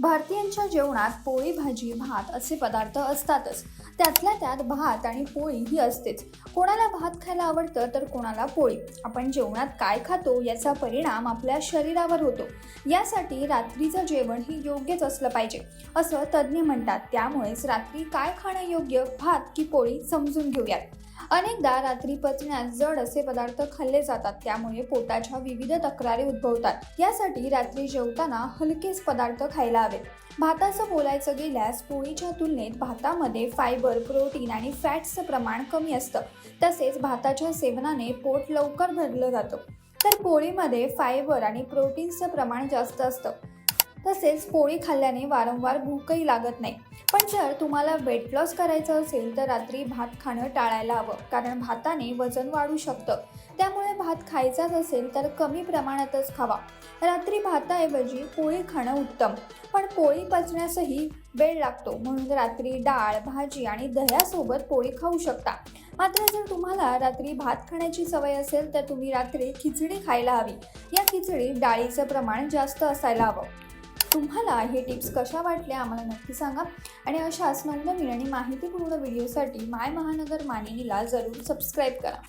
भारतीयांच्या जेवणात पोळी भाजी भात असे पदार्थ असतातच. त्यातल्या त्यात भात आणि पोळी ही असतेच. कोणाला भात खायला आवडतं तर कोणाला पोळी. आपण जेवणात काय खातो याचा परिणाम आपल्या शरीरावर होतो. यासाठी रात्रीचं जेवण ही योग्यच असलं पाहिजे. असं तज्ज्ञ म्हणतात. त्यामुळेच रात्री काय खाणं योग्य? भात की पोळी समजून घेऊयात. अनेकदा रात्री पचण्यास जड असे पदार्थ खाल्ले जातात त्यामुळे पोटाच्या विविध तक्रारी उद्भवतात. यासाठी रात्री जेवताना हलकेच पदार्थ खायला हवेत भाताचं बोलायचं गेल्यास पोळीच्या तुलनेत भातामध्ये फायबर प्रोटीन आणि फॅट्सचं प्रमाण कमी असतं. तसेच भाताच्या सेवनाने पोट लवकर भरलं जातं. तर पोळीमध्ये फायबर आणि प्रोटीन्सचं प्रमाण जास्त असतं. तसेच पोळी खाल्ल्याने वारंवार भूकही लागत नाही. पण जर तुम्हाला वेट लॉस करायचं असेल तर रात्री भात खाणं टाळायला हवं कारण भाताने वजन वाढू शकतं. त्यामुळे भात खायचाच असेल तर कमी प्रमाणातच खावा. रात्री भाताऐवजी पोळी खाणं उत्तम. पण पोळी पचण्यासही वेळ लागतो म्हणून रात्री डाळ भाजी आणि दह्यासोबत पोळी खाऊ शकता. मात्र जर तुम्हाला रात्री भात खाण्याची सवय असेल तर तुम्ही रात्री खिचडी खायला हवी. या खिचडीत डाळीचं प्रमाण जास्त असायला हवं. तुम्हाला हे टिप्स कशा वाटल्या आम्हाला नक्की सांगा. आणि अशाच नवनवीन आणि माहितीपूर्ण व्हिडिओसाठी माय महानगर मानिनीला जरूर सबस्क्राईब करा.